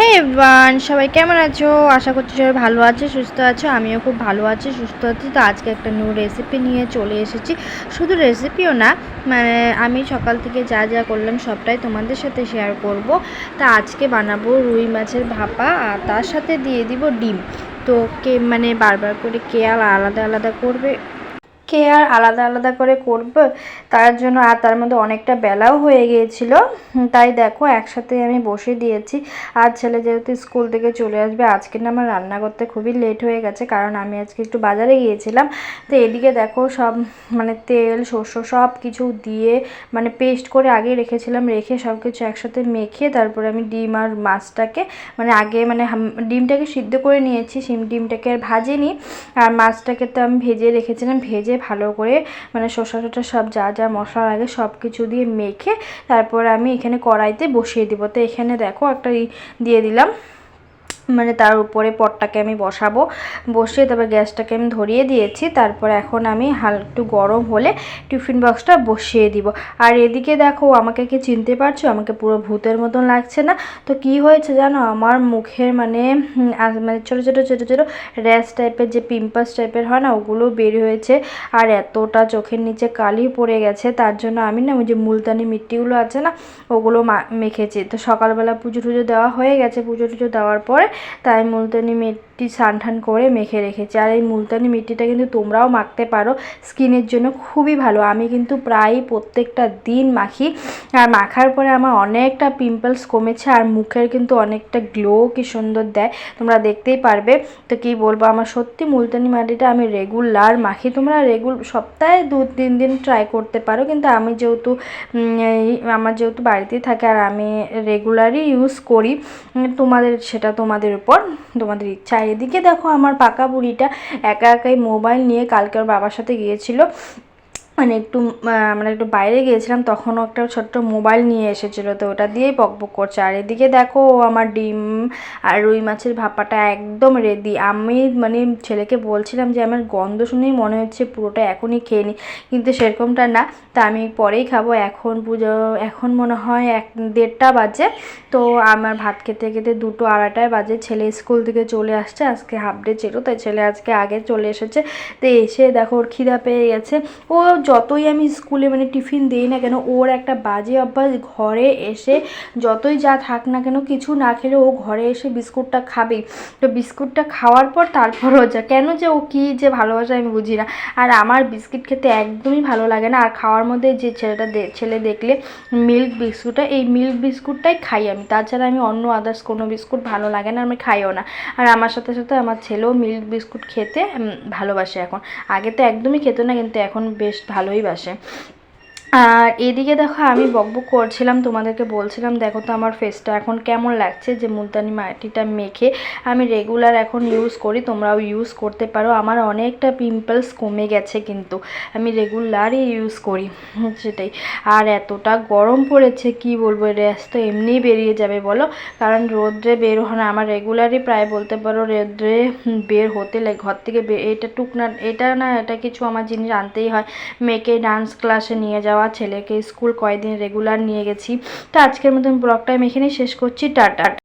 হে everyone সবাই কেমন আছো? আশা করছি সবাই ভালো আছে, সুস্থ আছো, আমিও খুব ভালো আছি, সুস্থ আছি। তো আজকে একটা নিউ রেসিপি নিয়ে চলে এসেছি। শুধু রেসিপিও না মানে আমি সকাল থেকে যা যা করলাম সবটাই তোমাদের সাথে শেয়ার করব। তা আজকে বানাবো রুই মাছের ভাপা, আর তার সাথে দিয়ে দিব ডিম। তো কে মানে বারবার করে কে আর আলাদা আলাদা করবে? কে আর আলাদা আলাদা করে করবে, তার জন্য আর তার মধ্যে অনেকটা বেলাও হয়ে গিয়েছিল। তাই দেখো, একসাথে আমি বসে দিয়েছি। আর ছেলে যেহেতু স্কুল থেকে চলে আসবে, আজকে না আমার রান্না করতে খুবই লেট হয়ে গেছে, কারণ আমি আজকে একটু বাজারে গিয়েছিলাম। তো এদিকে দেখো, সব মানে তেল, শস্য সব কিছু দিয়ে মানে পেস্ট করে আগে রেখেছিলাম, রেখে সব কিছু একসাথে মেখে তারপরে আমি ডিম আর মাছটাকে মানে আগে মানে ডিমটাকে সিদ্ধ করে নিয়েছি সিম ডিমটাকে আর ভাজিনি। আর মাছটাকে তো আমি ভেজে রেখেছিলাম, ভেজে ভালো করে মানে শসা টসা সব যা যা মশলা লাগে সব কিছু দিয়ে মেখে তারপর আমি এখানে কড়াইতে বসিয়ে দিব। তো এখানে দেখো একটা দিয়ে দিলাম। মানে তার উপরে পটটাকে আমি বসাবো। বসিয়ে তারপর গ্যাসটাকে আমি ধরিয়ে দিয়েছি। তারপর এখন আমি হাল একটু গরম হলে টিফিন বক্সটা বসিয়ে দিব। আর এদিকে দেখো, আমাকে কি চিনতে পারছ? আমাকে পুরো ভূতের মতন লাগছে না? তো কি হয়েছে জানো? আমার মুখের মানে মানে ছোটো ছোটো ছোটো ছোটো র্যাশ টাইপের যে পিম্পলস টাইপের হয় না, ওগুলো বের হয়েছে। আর এতটা চোখের নিচে কালি পড়ে গেছে। তার জন্য আমি না ওই যে মুলতানি মিট্টিগুলো আছে না, ওগুলো মেখেছি। তো সকালবেলা পুজো টুজো দেওয়া হয়ে গেছে। পুজো টুজো দেওয়ার পরে তাই মুলতানি মিট্টি স্নান টান করে মেখে রেখেছি। আর এই মুলতানি মিট্টিটা কিন্তু তোমরাও মাখতে পারো। স্কিনের জন্য খুবই ভালো। আমি কিন্তু প্রায় প্রত্যেকটা দিন মাখি। আর মাখার পরে আমার অনেকটা পিম্পলস কমেছে আর মুখের কিন্তু অনেকটা গ্লো কি সুন্দর দেয়। তোমরা দেখতেই পারবে। তো কি বলব? আমার সত্যি মুলতানি মাটিটা আমি রেগুলার মাখি। তোমরা রেগুল সপ্তাহে দু, তিন দিন ট্রাই করতে পারো। কিন্তু আমি যেহেতু আমার যেহেতু বাড়িতেই থাকে আর আমি রেগুলারই ইউজ করি, তোমাদের, সেটা তোমাদের উপর, তোমাদের ইচ্ছা এদিকে দেখো আমার পাকা বুড়িটা একা একাই মোবাইল নিয়ে কালকে ওর বাবার সাথে গিয়েছিল। মানে একটু আহ, মানে একটু বাইরে গিয়েছিলাম তখনও একটা ছোট্ট মোবাইল নিয়ে এসেছিল তো ওটা দিয়েই বকবক করছে। আর এদিকে দেখো ও আমার ডিম আর রুই মাছের ভাপাটা একদম রেডি আমি মানে ছেলেকে বলছিলাম যে আমার গন্ধ শুনেই মনে হচ্ছে পুরোটা এখনই খেয়ে নিই কিন্তু সেরকমটা না। তা আমি পরেই খাব। এখন পুজো এখন মনে হয় এক দেড়টা বাজে। তো আমার ভাত খেতে খেতে দুটো আড়াইটায় বাজে। ছেলে স্কুল থেকে চলে আসছে। আজকে হাফ ডে ছিল তাই ছেলে আজকে আগে চলে এসেছে। তো এসে দেখো ওর খিদা পেয়ে গেছে। ও যতই আমি স্কুলে মানে টিফিন দিই না কেন, ওর একটা বাজে অভ্যাস, ঘরে এসে যতই যা থাক না কেন, কিছু না খেলে ও ঘরে এসে বিস্কুটটা খাবেই তো বিস্কুটটা খাওয়ার পর তারপর ও যা, কেন যে ও কী যে ভালোবাসে আমি বুঝি না। আর আমার বিস্কিট খেতে একদমই ভালো লাগে না। আর খাওয়ার মধ্যে যে ছেলেটা ছেলে দেখলে মিল্ক বিস্কুটটা, এই মিল্ক বিস্কুটটাই খাই আমি। তাছাড়া আমি অন্য আদার্স কোনো বিস্কুট ভালো লাগে না, আমি খাইও না। আর আমার সাথে সাথে আমার ছেলেও মিল্ক বিস্কুট খেতে ভালোবাসে এখন। আগে তো একদমই খেত না, কিন্তু এখন বেশ ভালোই বাসে। আর এদিকে দেখো আমি বকবক করছিলাম, তোমাদেরকে বলছিলাম, দেখো তো আমার ফেসটা এখন কেমন লাগছে যে মুলতানি মাটিটা মেখে আমি রেগুলার এখন ইউজ করি, তোমরাও ইউজ করতে পারো। আমার অনেকটা পিম্পলস কমে গেছে কিন্তু, আমি রেগুলারই ইউজ করি, সেটাই। আর এতটা গরম পড়েছে, কি বলব র্যাশ তো এমনিই বেরিয়ে যাবে, বলো? কারণ রোদ্রে বের হয় আমার রেগুলারই প্রায় বলতে পারো রোদ্রে বের হতে লাগে ঘর থেকে এটা টুক না এটা না, এটা কিছু আমার জিনিস আনতেই হয়। মেয়েকে ডান্স ক্লাসে নিয়ে যাওয়া ছেলেকে স্কুল কয়েকদিন রেগুলার নিয়ে গেছি। তো আজকের মতন ব্লগটা আমি এখানেই শেষ করছি, টাটা।